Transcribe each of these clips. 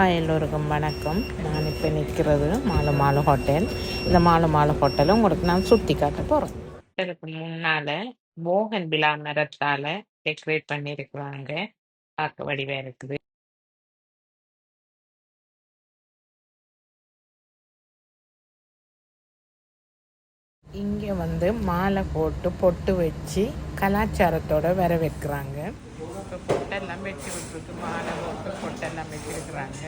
Hi எல்லோருக்கும் வணக்கம். நான் இப்போ நிற்கிறது மாலு மாலு ஹோட்டல். இந்த மாலு மாலு ஹோட்டலை உங்களுக்கு நான் சுற்றி காட்ட போகிறேன் ஹோட்டலுக்கு முன்னால் மோகன் பிலா மரத்தால் டெக்கரேட் பண்ணியிருக்கிறாங்க. பார்க்க வடிவாக இருக்குது. இங்கே வந்து மாலை போட்டு பொட்டு வச்சு கலாச்சாரத்தோட வரவேற்கிறாங்க. இப்போ பொட்டெல்லாம் வச்சு விட்டுருக்கு. மாலை போட்டு பொட்டெல்லாம் வச்சுருக்குறாங்க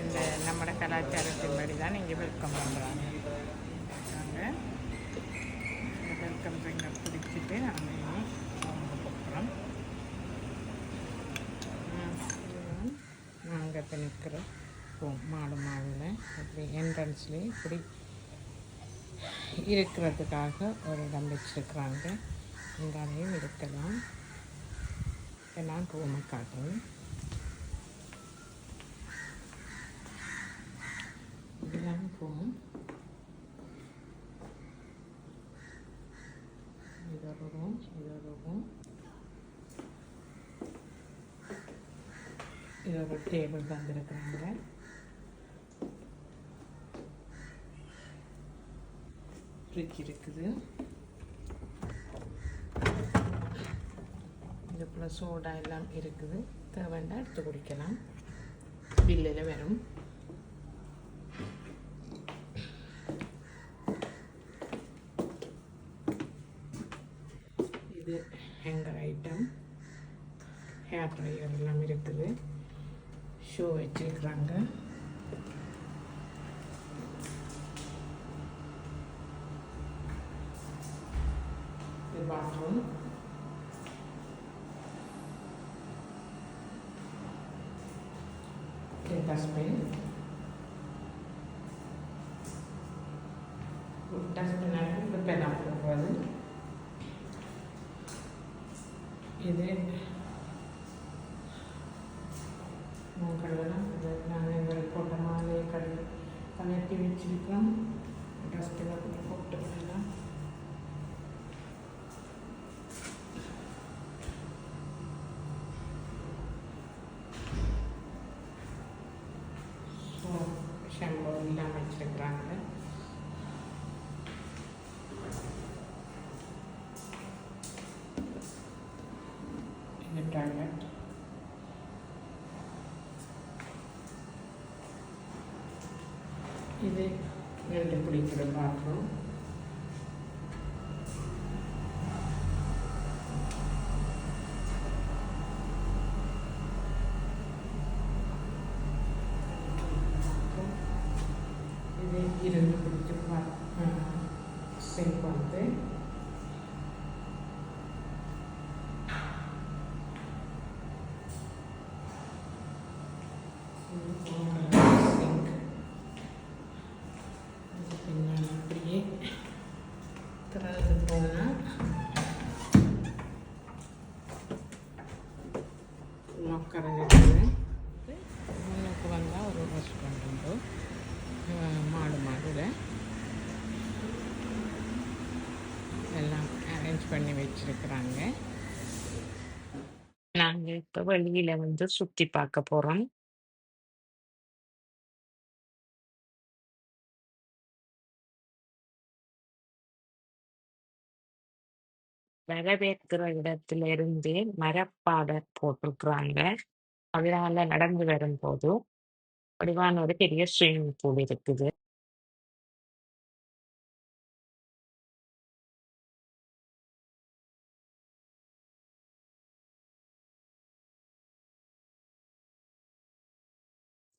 இந்த நம்மட கலாச்சாரத்தின்படி தான் இங்கே வெல்கம் பண்ணுறாங்க வெல்கம் ட்ரிங்கை பிடிச்சிட்டு நம்ம இனி போகிறோம் நாங்கள் இப்போ நிற்கிறோம் மாடு மாவில் இப்படி என்ட்ரன்ஸ்லேயே இப்படி இருக்கிறதுக்காக ஒரு இடம் வச்சுருக்குறாங்க. இங்காலையும் இருக்கலாம். எல்லாம் நான் ரூமை காட்டுறேன் போகும் ரூம் இது ஒரு இது ஒரு டேபிள் தந்துருக்குறாங்க ஃப்ரிட்ஜ் இருக்குது இதுக்குள்ள சோடா எல்லாம் இருக்குது. தேவைண்டா எடுத்து குடிக்கலாம். பில்லில் வரும். இது ஹேங்கர் ஐட்டம் ஹேர் ட்ரையர் எல்லாம் இருக்குது. ஷோ வச்சுருக்குறாங்க. Bathroom bathroom. The dustbin. Dustbin குப்பையெல்லாம் போடுறது இது கழுவலாம் இது நாங்கள் போட்ட மாலையை கழுவி கலட்டி வச்சிருக்கோம் டஸ்ட்பினில் போட்டு விடலாம் எல்லாம் வச்சுருக்குறாங்க இது டாய்லெட் இது ரெண்டு குடிக்கிற பாத்ரூம் இது இரண்டு குடிக்கிற சிங்க் வந்து இருக்கிறாங்க நாங்க இப்ப வெளியில வந்து சுத்தி பார்க்க போறோம். வரவேற்கிற இடத்துல இருந்து மரப்பாடர் போட்டிருக்கிறாங்க. அதனால நடந்து வரும்போது வடிவான ஒரு பெரிய ஸ்விம்மிங் பூல் இருக்குது.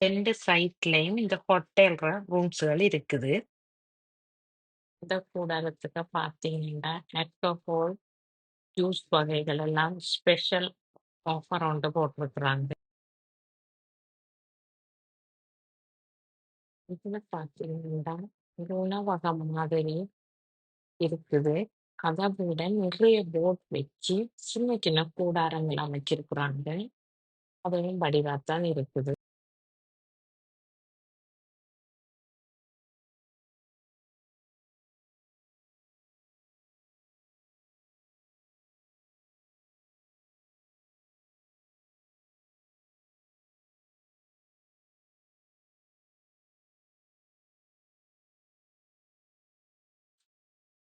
ரெண்டு சைட்லயும் இந்த ஹோட்டல் ரூம்ஸ்கள் இருக்குது. இந்த கூடாரத்துக்கு பார்த்தீங்கன்னா ஆல்கஹால் ஜூஸ் வகைகள் எல்லாம் ஸ்பெஷல் ஆஃபர் ஒன்று போட்டிருக்கிறாங்க. இதுல பார்த்தீங்கன்னா ஒரு உணவகம் மாதிரி இருக்குது. அதை விட நிறைய போட் வச்சு சின்ன சின்ன கூடாரங்கள் அமைச்சிருக்கிறாங்க. அதுவும் வடிவாத்தான் இருக்குது.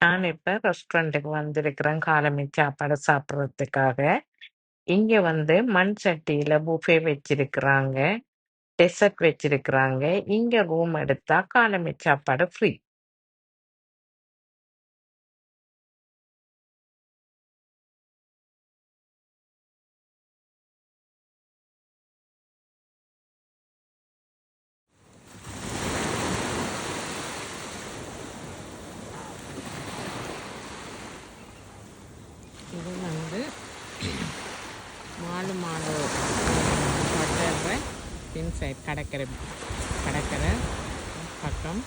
நான் இப்ப ரெஸ்டாரண்ட்டுக்கு வந்திருக்கிறேன் காலமி சாப்பாடு சாப்பிட்றதுக்காக. இங்க வந்து மண் சட்டியில புஃபே வச்சிருக்கிறாங்க. டெசர்ட் வச்சிருக்கிறாங்க. இங்க ரூம் எடுத்தா காலமி சாப்பாடு ஃப்ரீ. இது வந்து மாலு மாலு ஹோட்டலில் இன்சைட் கடற்கரை கடற்கரை பக்கம்.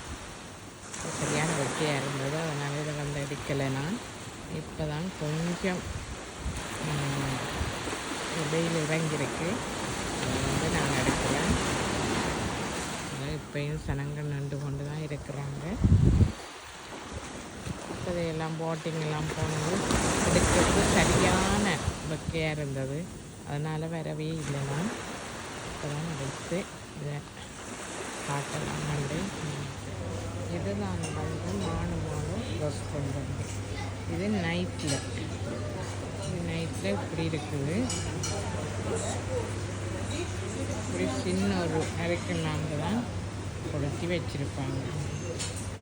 சரியான வெட்டியாக இருந்தது. அதனால் இதை வந்து அடிக்கலை நான். இப்போ தான் கொஞ்சம் வெயில் இறங்கியிருக்கு. அதை வந்து நான் எடுக்கிறேன் அது இப்பயும் சனங்கள் நின்று கொண்டு தான் இருக்கிறாங்க இப்போதையெல்லாம் போட்டிங் எல்லாம் போனது. எடுக்கிறது சரியான வெக்கையாக இருந்தது. அதனால் வரவே இல்லை நான். இப்போதான் எடுத்து இதை காட்டலாம். இதை இதுதான் வந்து மானு மானு ட்ரெஸ் பண்ணுறது. இது நைட்டில் இது நைட்டில் இப்படி இருக்குது. இப்படி சின்ன ஒரு அரைக்கு நாங்கள் தான் கொடுத்து வச்சுருப்பாங்க.